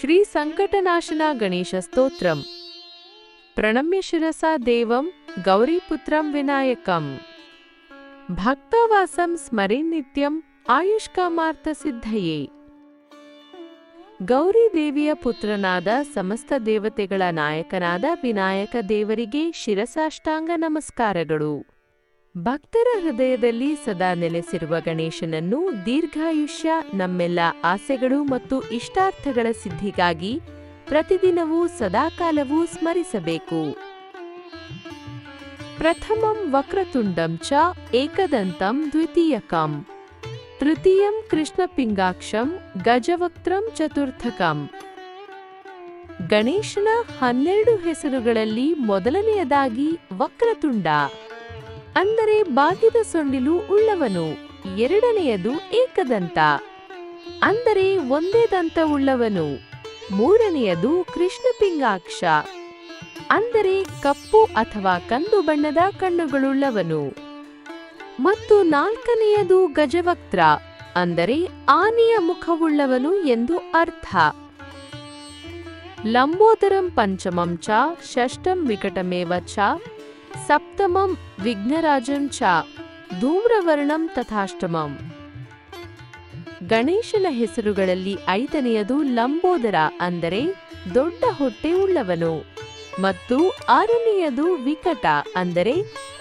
ಶ್ರೀ ಸಂಕಟನಾಶನ ಗಣೇಶ ಸ್ತೋತ್ರಂ. ಪ್ರಣಮ್ಯ ಶಿರಸಾ ದೇವಂ ಗೌರೀಪುತ್ರಂ ವಿನಾಯಕಂ. ಭಕ್ತವಾಸಂ ಸ್ಮರೆ ನಿತ್ಯಂ ಆಯುಷ್ಕಾಮಾರ್ಥ ಸಿದ್ಧಯೇ. ಗೌರಿ ದೇವಿಯ ಪುತ್ರನಾದ ಸಮಸ್ತ ದೇವತೆಗಳ ನಾಯಕನಾದ ವಿನಾಯಕ ದೇವರಿಗೆ ಶಿರಸಾಷ್ಟಾಂಗ ನಮಸ್ಕಾರಗಳು. ಭಕ್ತರ ಹೃದಯದಲ್ಲಿ ಸದಾ ನೆಲೆಸಿರುವ ಗಣೇಶನನ್ನು ದೀರ್ಘಾಯುಷ್ಯ, ನಮ್ಮೆಲ್ಲ ಆಸೆಗಳು ಮತ್ತು ಇಷ್ಟಾರ್ಥಗಳ ಸಿದ್ಧಿಗಾಗಿ ಪ್ರತಿದಿನವೂ ಸದಾಕಾಲವೂ ಸ್ಮರಿಸಬೇಕು. ಪ್ರಥಮಂ ವಕ್ರತುಂಡಂ ಚ ಏಕದಂತಂ ದ್ವಿತೀಯಕಂ. ತೃತೀಯಂ ಕೃಷ್ಣಪಿಂಗಾಕ್ಷಂ ಗಜವಕ್ತ್ರಂ ಚತುರ್ಥಕಂ. ಗಣೇಶನ ಹನ್ನೆರಡು ಹೆಸರುಗಳಲ್ಲಿ ಮೊದಲನೆಯದಾಗಿ ವಕ್ರತುಂಡ. ಅಂದರೆ ಬಾಗಿದ ಸೊಂಡಿಲು ಉಳ್ಳವನು, ಎರಡನೆಯದು ಏಕದಂತ. ಅಂದರೆ ಒಂದೇ ದಂತ ಉಳ್ಳವನು, ಮೂರನೆಯದು ಕೃಷ್ಣಪಿಂಗಾಕ್ಷ ಅಂದರೆ ಕಪ್ಪು ಅಥವಾ ಕಂದು ಬಣ್ಣದ ಕಣ್ಣುಗಳುಳ್ಳವನು. ಮತ್ತು ನಾಲ್ಕನೆಯದು ಗಜವಕ್ತ್ರ, ಅಂದರೆ ಆನೆಯ ಮುಖವುಳ್ಳವನು ಎಂದು ಅರ್ಥ. ಲಂಬೋದರಂ ಪಂಚಮಂ ಚ ಷಷ್ಟಂ ವಿಕಟಮೇವ ಚ ಸಪ್ತಮಂ ವಿಘ್ನರಾಜಂ ಚ, ಧೂಮ್ರವರ್ಣಂ ತಥಾಷ್ಟಮಂ. ಗಣೇಶನ ಹೆಸರುಗಳಲ್ಲಿ ಐದನೆಯದು ಲಂಬೋದರ ಅಂದರೆ ದೊಡ್ಡ ಹೊಟ್ಟೆ ಉಳ್ಳವನು ಮತ್ತು ಆರನೆಯದು ವಿಕಟ ಅಂದರೆ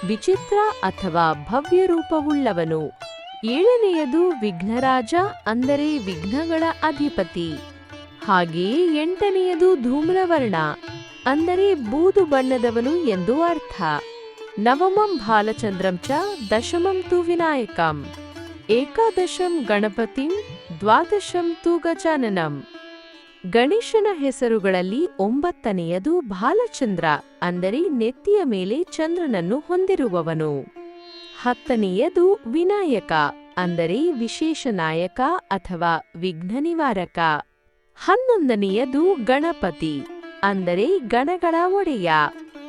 ವಿಚಿತ್ರ ಅಥವಾ ಭವ್ಯ ರೂಪವುಳ್ಳವನು. ಏಳನೆಯದು ವಿಘ್ನರಾಜ ಅಂದರೆ ವಿಘ್ನಗಳ ಅಧಿಪತಿ. ಹಾಗೆಯೇ ಎಂಟನೆಯದು ಧೂಮ್ರವರ್ಣ ಅಂದರೆ ಬೂದು ಬಣ್ಣದವನು ಎಂದು ಅರ್ಥ. ನವಮಂ ಭಾಲಚಂದ್ರಂ ಚ ದಶಮಂ ತು ವಿನಾಯಕಂ. ಏಕಾದಶಂ ಗಣಪತಿಂ, ದ್ವಾದಶಂ ತು ಗಜಾನನಂ. ಗಣೇಶನ ಹೆಸರುಗಳಲ್ಲಿ ಒಂಬತ್ತನೆಯದು ಬಾಲಚಂದ್ರ, ಅಂದರೆ ನೆತ್ತಿಯ ಮೇಲೆ ಚಂದ್ರನನ್ನು ಹೊಂದಿರುವವನು. ಹತ್ತನೆಯದು ವಿನಾಯಕ, ಅಂದರೆ ವಿಶೇಷ ನಾಯಕ ಅಥವಾ ವಿಘ್ನ ನಿವಾರಕ. ಹನ್ನೊಂದನೆಯದು ಗಣಪತಿ. ಅಂದರೆ ಗಣಗಳ ಒಡೆಯ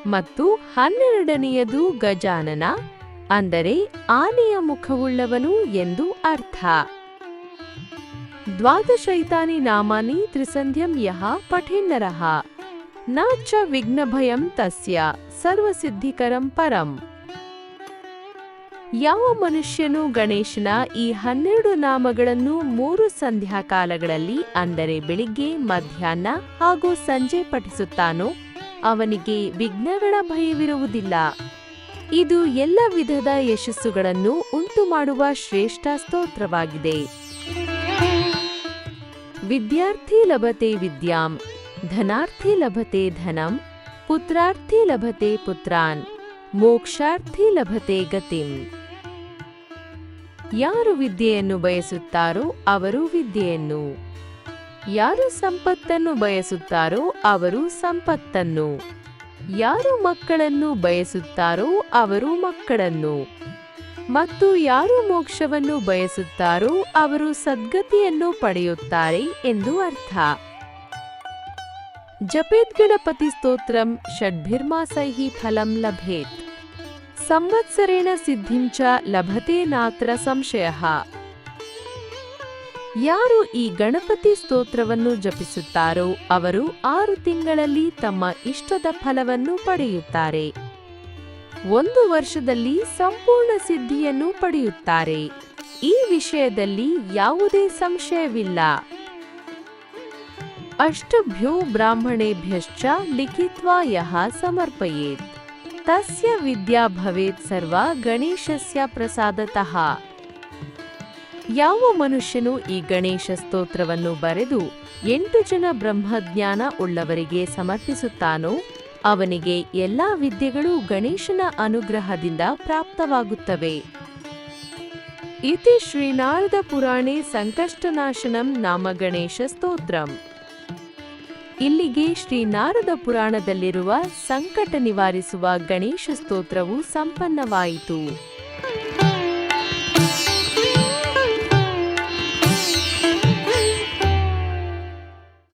ಮತ್ತು ಹನ್ನೆರಡನೆಯದು ಗಜಾನನ, ಅಂದರೆ ಆನೆಯ ಮುಖವುಳ್ಳವನು ಎಂದು ಅರ್ಥ. ದ್ವಾದಶೈತಾನಿ ನಾಮಾನಿ ತ್ರಿಸಂಧ್ಯಂ ಯಹ ಪಠಿನ್ನರಹ. ನ ಚ ವಿಘ್ನಭಯಂ ತಸ್ಯ ಸರ್ವಸಿದ್ಧಿಕರಂ ಪರಂ. ಯಾವ ಮನುಷ್ಯನು ಗಣೇಶನ ಈ ಹನ್ನೆರಡು ನಾಮಗಳನ್ನು ಮೂರು ಸಂಧ್ಯಾಕಾಲಗಳಲ್ಲಿ, ಅಂದರೆ ಬೆಳಿಗ್ಗೆ, ಮಧ್ಯಾಹ್ನ ಹಾಗೂ ಸಂಜೆ ಪಠಿಸುತ್ತಾನೋ, ಅವನಿಗೆ ವಿಘ್ನಗಳ ಭಯವಿರುವುದಿಲ್ಲ. ಇದು ಎಲ್ಲ ವಿಧದ ಯಶಸ್ಸುಗಳನ್ನು ಉಂಟು ಮಾಡುವ ಶ್ರೇಷ್ಠ ಸ್ತೋತ್ರವಾಗಿದೆ. ವಿದ್ಯಾರ್ಥಿ ಲಭತೆ ವಿದ್ಯಾಂ, ಧನಾರ್ಥಿ ಲಭತೆ ಧನಂ, ಪುತ್ರಾರ್ಥಿ ಲಭತೆ ಪುತ್ರಾನ್, ಮೋಕ್ಷಾರ್ಥಿ ಲಭತೆ ಗತಿಂ. ಯಾರು ವಿದ್ಯೆಯನ್ನು ಬಯಸುತ್ತಾರೋ ಅವರು ವಿದ್ಯೆಯನ್ನು. ಯಾರು ಸಂಪತ್ತನ್ನು ಬಯಸುತ್ತಾರೋ ಅವರು ಸಂಪತ್ತನ್ನು. ಯಾರು ಮಕ್ಕಳನ್ನು ಬಯಸುತ್ತಾರೋ ಅವರು ಮಕ್ಕಳನ್ನು. ಮತ್ತು ಯಾರು ಮೋಕ್ಷವನ್ನು ಬಯಸುತ್ತಾರೋ ಅವರು ಸದ್ಗತಿಯನ್ನು ಪಡೆಯುತ್ತಾರೆ ಎಂದು ಅರ್ಥ. ಜಪೇತ್ ಗಣಪತಿ ಸ್ತೋತ್ರಂ ಷಡ್ಭಿರ್ಮಾಸೈಹಿ ಫಲಂ ಲಭೇತ್. ಸಂವತ್ಸರೇಣ ಸಿದ್ಧಿಂ ಚ ಲಭತೆ ನಾತ್ರ ಸಂಶಯ. ಯಾರು ಈ ಗಣಪತಿ ಸ್ತೋತ್ರವನ್ನು ಜಪಿಸುತ್ತಾರೋ ಅವರು ಆರು ತಿಂಗಳಲ್ಲಿ ತಮ್ಮ ಇಷ್ಟದ ಫಲವನ್ನು ಪಡೆಯುತ್ತಾರೆ. ಒಂದು ವರ್ಷದಲ್ಲಿ ಸಂಪೂರ್ಣ ಸಿದ್ಧಿಯನ್ನು ಪಡೆಯುತ್ತಾರೆ. ಈ ವಿಷಯದಲ್ಲಿ ಯಾವುದೇ ಸಂಶಯವಿಲ್ಲ. ಅಷ್ಟಭ್ಯೋ ಬ್ರಾಹ್ಮಣೇಭ್ಯಶ್ಚ ಲಿಖಿತ್ವಾ ಯಹ ಸಮರ್ಪಯೇತ್. ತಸ್ಯ ವಿದ್ಯಾ ಭವೇತ್ ಸರ್ವ ಗಣೇಶಸ್ಯ ಪ್ರಸಾದತಃ. ಯಾವ ಮನುಷ್ಯನು ಈ ಗಣೇಶ ಸ್ತೋತ್ರವನ್ನು ಬರೆದು ಎಂಟು ಜನ ಬ್ರಹ್ಮಜ್ಞಾನ ಉಳ್ಳವರಿಗೆ ಸಮರ್ಪಿಸುತ್ತಾನೋ, ಅವನಿಗೆ ಎಲ್ಲಾ ವಿದ್ಯೆಗಳು ಗಣೇಶನ ಅನುಗ್ರಹದಿಂದ ಪ್ರಾಪ್ತವಾಗುತ್ತವೆ. ಇತಿ ಶ್ರೀನಾರದ ಪುರಾಣೇ ಸಂಕಷ್ಟನಾಶನಂ ನಾಮ ಗಣೇಶ ಸ್ತೋತ್ರಂ. ಇಲ್ಲಿಗೆ ಶ್ರೀ ನಾರದ ಪುರಾಣದಲ್ಲಿರುವ ಸಂಕಟ ನಿವಾರಿಸುವ ಗಣೇಶ ಸ್ತೋತ್ರವು ಸಂಪನ್ನವಾಯಿತು.